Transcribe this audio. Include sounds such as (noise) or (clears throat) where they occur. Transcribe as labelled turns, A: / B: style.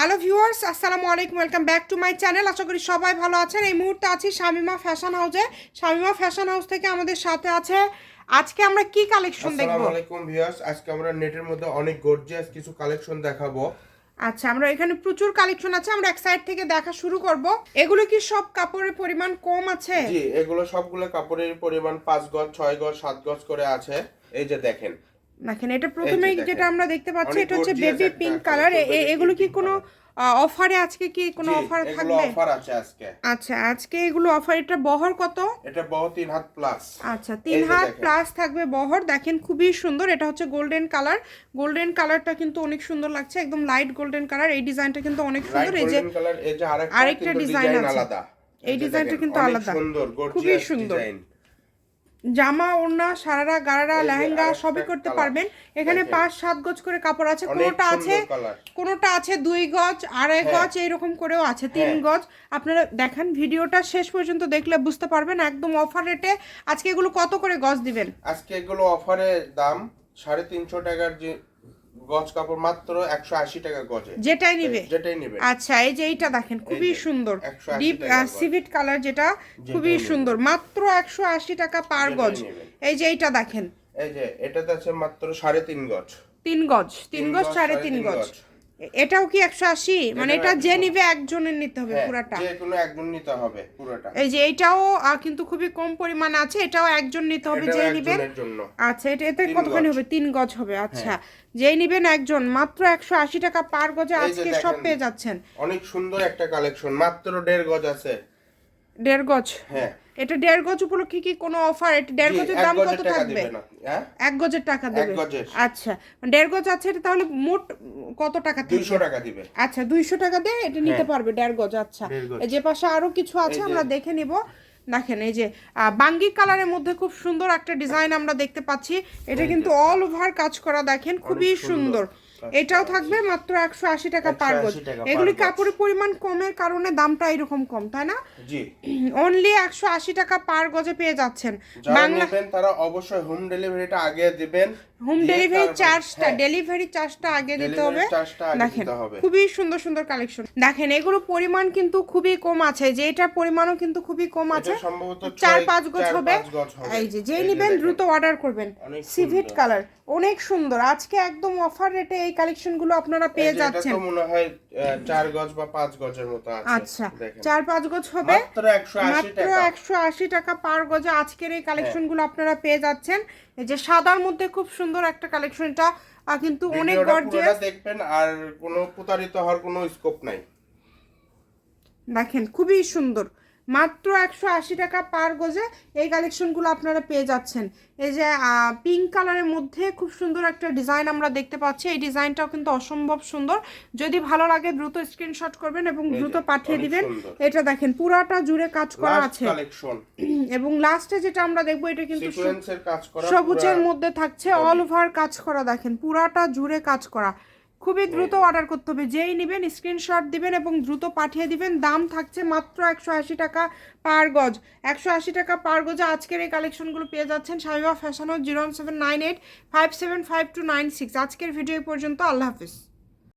A: Hello viewers আসসালামু আলাইকুম welcome back to my channel আশা করি সবাই ভালো আছেন। এই মুহূর্তে আছি শামিমা ফ্যাশন হাউসে শামিমা ফ্যাশন হাউস থেকে আমাদের সাথে আছে। আজকে আমরা কি কালেকশন দেখব?
B: আসসালামু আলাইকুম ভিউয়ার্স আজকে আমরা নেটের মধ্যে অনেক গর্জিয়াস কিছু কালেকশন দেখাবো।
A: আচ্ছা আমরা এখানে প্রচুর কালেকশন আছে। আমরা এক সাইড থেকে দেখা শুরু করব। এগুলো কি সব কাপড়ের পরিমাণ কম আছে?
B: জি এগুলো সবগুলো কাপড়ের পরিমাণ পাঁচ গজ ছয় গজ সাত গজ করে আছে। এই যে দেখেন
A: দেখেন এটা প্রথমেই যেটা আমরা দেখতে পাচ্ছি এটা হচ্ছে বেবি পিঙ্ক কালার এগুলো কি কোনো অফারে আজকে কি কোনো অফার থাকবে?
B: অফার আছে আজকে।
A: আচ্ছা আজকে এগুলো অফার এটা বহর কত?
B: এটা বহু তিন হাত প্লাস
A: আচ্ছা তিন হাত প্লাস থাকবে বহর। দেখেন খুবই সুন্দর। এটা হচ্ছে গোল্ডেন কালার গোল্ডেন কালারটা কিন্তু অনেক সুন্দর লাগছে একদম লাইট গোল্ডেন কালার এই ডিজাইনটা কিন্তু অনেক সুন্দর। এই যে
B: আরেকটা ডিজাইন
A: আছে।
B: আলাদা।
A: এই ডিজাইনটা কিন্তু আলাদা।
B: সুন্দর
A: খুবই সুন্দর। জামা ওড়না সারারা গারারা লেহেঙ্গা সবই করতে পারবেন। এখানে পাঁচ সাত গজ করে কাপড় আছে। কোনোটা আছে কোনোটা আছে দুই গজ আড়াই
B: হ্যাঁ।
A: গজ এইরকম করেও আছে। তিন
B: হ্যাঁ।
A: গজ। আপনারা দেখেন ভিডিওটা শেষ পর্যন্ত দেখলে বুঝতে পারবেন একদম অফার রেটে আজকে এগুলো কত করে গজ দিবেন?
B: আজকে এগুলো অফারে দাম সাড়ে তিনশো টাকার যে গজ কাপড় মাত্র একশো আশি টাকা গজে।
A: যেটাই নিবে।
B: যেটাই নেবে।
A: আচ্ছা এই যে এইটা দেখেন খুবই সুন্দর। ডিপ সিভিট কালার যেটা খুবই সুন্দর। মাত্র একশো আশি টাকা পার গজ। এই যে এইটা দেখেন।
B: এই যে এটাতে আছে মাত্র সাড়ে তিন গজ।
A: তিন গজ তিন গজ সাড়ে তিন গজ। এ- এটাও কি একশো আশি? মানে এটা যে নিবে একজনের নিতে হবে
B: হ্যাঁ,
A: পুরাটা।
B: যে কোনো একজন নিতে হবে পুরোটা।
A: এই যে এইটাও আহ, কিন্তু খুবই কম পরিমাণে আছে এটাও একজন নিতে হবে যে
B: নিবে
A: আচ্ছা এটা এতে কতখানি হবে? তিন গজ হবে আচ্ছা। যেই নিবেন একজন মাত্র একশো আশি টাকা পার গজে আজকে সব পেয়ে যাচ্ছেন।
B: অনেক সুন্দর একটা কালেকশন মাত্র দেড় গজ আছে।
A: দেড় গজ?
B: হ্যাঁ।
A: এটা দেড় গজ উপলক্ষে কি কোনো অফার? এটা দেড় গজের দাম কত থাকবে?
B: হ্যাঁ?
A: এক গজের টাকা দেবে। আচ্ছা দেড় গজ আছে এটা তাহলে মোট কত টাকা
B: দুইশো টাকা দিবে।
A: আচ্ছা দুইশো টাকা দিয়ে এটা নিতে পারবে দেড় গজ আচ্ছা। এই যে পাশে আরও কিছু আছে আমরা দেখে নিব। দেখেন এই যে বাঙ্গি কালারের মধ্যে খুব সুন্দর একটা ডিজাইন আমরা দেখতে পাচ্ছি। এটা কিন্তু অল ওভার কাজ করা দেখেন খুবই
B: সুন্দর।
A: এটাও থাকবে মাত্র একশো আশি টাকা পার গজ।
B: 180 টাকা per
A: এগুলি কাপড়ের পরিমাণ কমের কারণে দামটা এরকম কম তাই না? অনলি (clears throat) একশো আশি টাকা পার গজে পেয়ে যাচ্ছেন। বাংলা
B: তারা অবশ্যই হোম ডেলিভারিটা আগে দিবেন
A: হোম ডেলিভারি চার্জটা ডেলিভারি চার্জটা আগে দিতে হবে। দেখেন খুবই সুন্দর সুন্দর কালেকশন দেখেন এগুলো পরিমাণ কিন্তু খুবই কম আছে। যে এটার পরিমাণও কিন্তু খুবই কম আছে। চার পাঁচ গজ হবে। এই যে যেই নিবেন দ্রুত অর্ডার করবেন। সিভিট কালার অনেক সুন্দর। আজকে একদম অফার রেটে এই কালেকশনগুলো আপনারা পেয়ে
B: যে এটা
A: যাচ্ছেন।
B: তো মনে হয় আহ, চার গজ বা পাঁচ গজের মতো আছে।
A: আচ্ছা
B: দেখেন।
A: চার পাঁচ গজ হবে?
B: মাত্র একশো আশি
A: মাত্র
B: টাকা।
A: একশো আশি টাকা পার গজে আজকের এই কালেকশনগুলো আপনারা পেয়ে যাচ্ছেন। এই যে সাদার মধ্যে খুব সুন্দর একটা কালেকশন এটা কিন্তু অনেক গর্জিয়াস
B: দেখবেন আর কোনো প্রতারিত হওয়ার কোনো স্কোপ নাই।
A: দেখেন খুবই সুন্দর। মাত্র একশো আশি টাকা পার গজে এই কালেকশনগুলো আপনারা পেয়ে যাচ্ছেন। এই যে পিঙ্ক কালারের মধ্যে খুব সুন্দর একটা ডিজাইন আমরা দেখতে পাচ্ছি। এই ডিজাইনটাও কিন্তু অসম্ভব সুন্দর। যদি ভালো লাগে দ্রুত স্ক্রিনশট করবেন এবং দ্রুত পাঠিয়ে দিবেন। এটা দেখেন পুরাটা জুড়ে কাজ করা আছে। (clears throat) এবং লাস্টে যেটা আমরা দেখব এটা কিন্তু সবুজের মধ্যে থাকছে অল ওভার কাজ করা দেখেন পুরাটা জুড়ে কাজ করা। খুবই দ্রুত অর্ডার করতে হবে। যেই নেবেন স্ক্রিনশট দিবেন এবং দ্রুত পাঠিয়ে দিবেন। দাম থাকছে মাত্র একশো আশি টাকা পার গজ। একশো আশি টাকা পার গজে আজকের এই কালেকশনগুলো পেয়ে যাচ্ছেন Saiba fashion zero seven nine eight five seven five two nine six. আজকের ভিডিও পর্যন্ত। আল্লাহ হাফিজ।